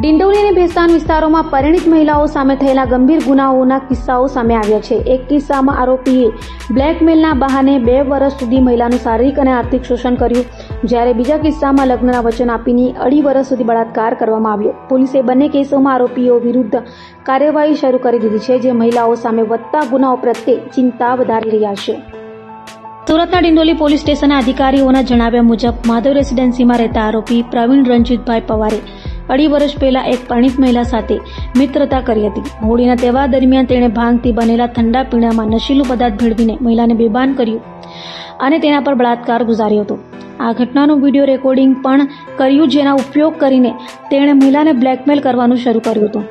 ડિંડોલી અને ભેસ્તાન વિસ્તારોમાં પરિણિત મહિલાઓ સામે થયેલા ગંભીર ગુનાઓના કિસ્સાઓ સામે આવ્યા છે. એક કિસ્સામાં આરોપીએ બ્લેકમેલના બહાને બે વર્ષ સુધી મહિલાનું શારીરિક અને આર્થિક શોષણ કર્યું. જ્યારે બીજા કિસ્સામાં લગ્નના વચન આપીને અઢી વર્ષ સુધી બળાત્કાર કરવામાં આવ્યો. પોલીસે બંને કેસોમાં આરોપીઓ વિરુદ્ધ કાર્યવાહી શરૂ કરી દીધી છે, જે મહિલાઓ સામે વધતા ગુનાઓ પ્રત્યે ચિંતા વધારી રહ્યા છે. સુરતના ડિંડોલી પોલીસ સ્ટેશનના અધિકારીઓના જણાવ્યા મુજબ, માધવ રેસીડેન્સીમાં રહેતા આરોપી પ્રવીણ રણજીતભાઈ પવારે અઢી વર્ષ પહેલા એક પરિણીત મહિલા સાથે મિત્રતા કરી હતી. હોળીના તહેવાર દરમિયાન તેણે ભાંગથી બનેલા ઠંડા પીણામાં નશીલું પદાર્થ ભેળવીને મહિલાને બેભાન કર્યું અને તેના પર બળાત્કાર ગુજાર્યો હતો. આ ઘટનાનું વીડિયો રેકોર્ડિંગ પણ કર્યું જેના ઉપયોગ કરીને તેણે મહિલાને બ્લેકમેલ કરવાનું શરૂ કર્યું હતું.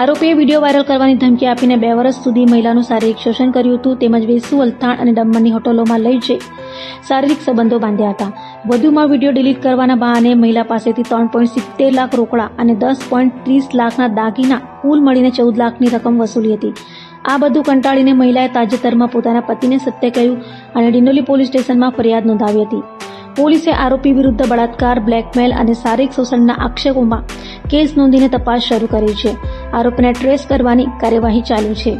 આરોપીએ વીડિયો વાયરલ કરવાની ધમકી આપીને બે વર્ષ સુધી મહિલાનું શારીરિક શોષણ કર્યું હતું, તેમજ વેસુ, અલથાણ અને દમણની હોટલોમાં લઈ જઈ શારીરિક સંબંધો બાંધ્યા હતા. વધુમાં વીડિયો ડિલીટ કરવાના બહાને મહિલા પાસેથી ત્રણ પોઈન્ટ સિત્તેર લાખ રોકડા અને દસ પોઈન્ટ ત્રીસ લાખના દાગીના, કુલ મળીને ચૌદ લાખની રકમ વસૂલી હતી. આ બધું કંટાળીને મહિલાએ તાજેતરમાં પોતાના પતિને સત્ય કહ્યું અને ડિંડોલી પોલીસ સ્ટેશનમાં ફરિયાદ નોંધાવી હતી. પોલીસે આરોપી વિરુદ્ધ બળાત્કાર, બ્લેકમેલ અને શારીરિક શોષણના આક્ષેપોમાં કેસ નોંધીને તપાસ શરૂ કરી છે. આરોપીને ટ્રેસ કરવાની કાર્યવાહી ચાલુ છે.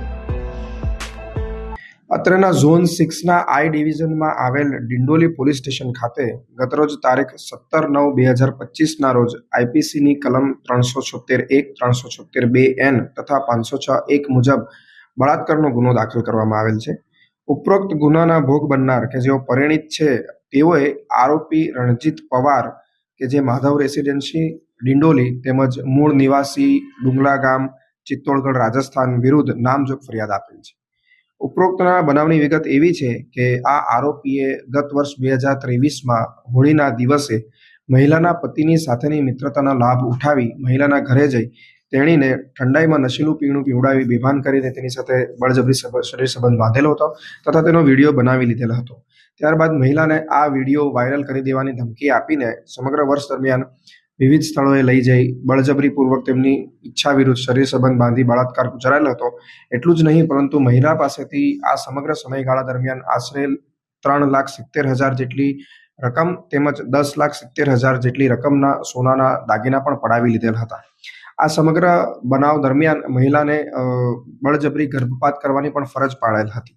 અત્રેના ઝોન સિક્સના આઈ ડિવિઝનમાં આવેલ ડિંડોલી પોલીસ સ્ટેશન ખાતે ગતરોજ તારીખ સત્તર નવ બે હજાર પચીસના રોજ આઈપીસીની કલમ ત્રણસો છોતેર એક, ત્રણસો છોતેર બે એન તથા પાંચસો છ એક મુજબ બળાત્કારનો ગુનો દાખલ કરવામાં આવેલ છે. ઉપરોક્ત ગુનાના ભોગ બનનાર કે જેઓ પરિણીત છે, તેઓએ આરોપી રણજીત પવાર કે જે માધવ રેસિડેન્સી, ડિંડોલી તેમજ મૂળ નિવાસી ડુંગલા ગામ, ચિત્તોડગઢ, રાજસ્થાન વિરુદ્ધ નામજોગ ફરિયાદ આપેલ છે. ઉપરોક્તના બનાવની વિગત એવી છે કે આ આરોપીએ ગત વર્ષ બે હજાર ત્રેવીસમાં હોળીના દિવસે મહિલાના પતિની સાથેની મિત્રતાના લાભ ઉઠાવી મહિલાના ઘરે જઈ તેણીને ઠંડાઈમાં નશીલું પીણું પીવડાવી, બેભાન કરીને તેની સાથે બળજબરી શરીર સંબંધ બાંધેલો હતો તથા તેનો વીડિયો બનાવી લીધેલો હતો. ત્યારબાદ મહિલાને આ વીડિયો વાયરલ કરી દેવાની ધમકી આપીને સમગ્ર વર્ષ દરમિયાન વિવિધ સ્થળોએ લઈ જઈ બળજબરીપૂર્વક તેમની ઈચ્છા વિરુદ્ધ શરીર સંબંધ બાંધી બળાત્કાર ગુજારેલો હતો. એટલું જ નહીં, પરંતુ મહિલા પાસેથી આ સમગ્ર સમયગાળા દરમિયાન આશરે ત્રણ લાખ સિત્તેર હજાર જેટલી રકમ તેમજ દસ લાખ સિત્તેર હજાર જેટલી રકમના સોનાના દાગીના પણ પડાવી લીધેલ હતા. આ સમગ્ર બનાવ દરમિયાન મહિલાને બળજબરી ગર્ભપાત કરવાની પણ ફરજ પાડેલ હતી.